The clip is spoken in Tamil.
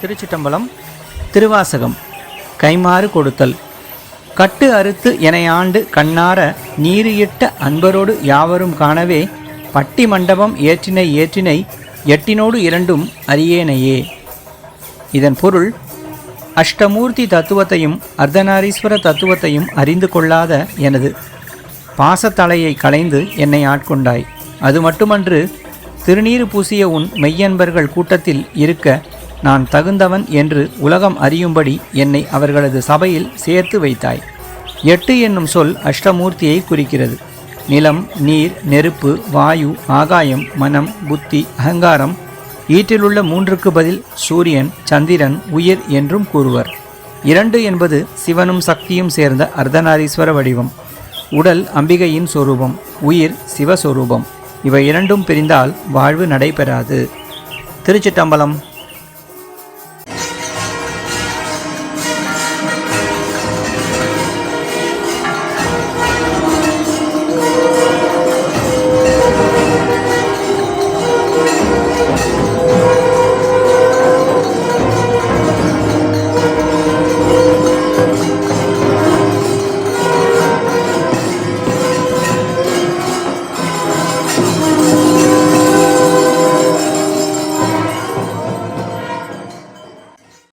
திருச்சிட்டம்பலம் திருவாசகம் கைமாறு கொடுத்தல். கட்டு அறுத்து எனையாண்டு கண்ணார நீரியிட்ட அன்பரோடு யாவரும் காணவே பட்டி மண்டபம் ஏற்றினை ஏற்றினை எட்டினோடு இரண்டும் அறியேனையே இதன் பொருள் அஷ்டமூர்த்தி தத்துவத்தையும் அர்த்தநாரீஸ்வர தத்துவத்தையும் அறிந்து கொள்ளாத எனது பாசத்தலையை களைந்து என்னை ஆட்கொண்டாய். அது மட்டுமன்று திருநீறு பூசிய உன் மெய்யன்பர்கள் கூட்டத்தில் இருக்க நான் தகுந்தவன் என்று உலகம் அறியும்படி என்னை அவர்களது சபையில் சேர்த்து வைத்தாய். எட்டு என்னும் சொல் அஷ்டமூர்த்தியை குறிக்கிறது. நிலம் நீர் நெருப்பு வாயு ஆகாயம் மனம் புத்தி அகங்காரம் ஈற்றிலுள்ள மூன்றுக்கு பதில் சூரியன் சந்திரன் உயிர் என்றும் கூறுவர். இரண்டு என்பது சிவனும் சக்தியும் சேர்ந்த அர்த்தநாரீஸ்வர வடிவம். உடல் அம்பிகையின் சொரூபம் உயிர் சிவஸ்வரூபம் இவை இரண்டும் பிரிந்தால் வாழ்வு நடைபெறாது. திருச்சிட்டம்பலம்